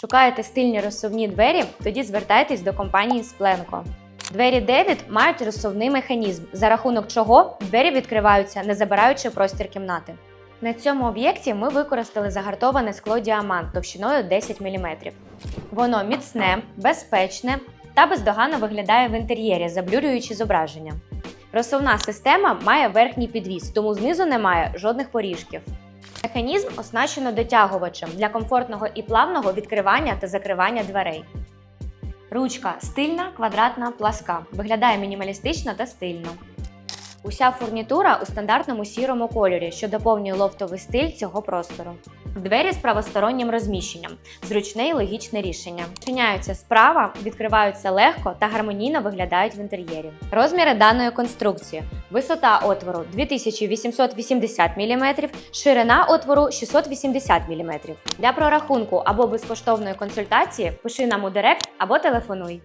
Шукаєте стильні розсувні двері? Тоді звертайтесь до компанії Спленко. Двері Девід мають розсувний механізм, за рахунок чого двері відкриваються, не забираючи простір кімнати. На цьому об'єкті ми використали загартоване скло діамант товщиною 10 мм. Воно міцне, безпечне та бездоганно виглядає в інтер'єрі, заблюрюючи зображення. Розсувна система має верхній підвіс, тому знизу немає жодних поріжків. Механізм оснащено дотягувачем для комфортного і плавного відкривання та закривання дверей. Ручка стильна, квадратна, пласка. Виглядає мінімалістично та стильно. Уся фурнітура у стандартному сірому кольорі, що доповнює лофтовий стиль цього простору. Двері з правостороннім розміщенням зручне і логічне рішення. Чиняються справа, відкриваються легко та гармонійно виглядають в інтер'єрі. Розміри даної конструкції: висота отвору 2880 мм, ширина отвору 680 мм. Для прорахунку або безкоштовної консультації пиши нам у директ або телефонуй.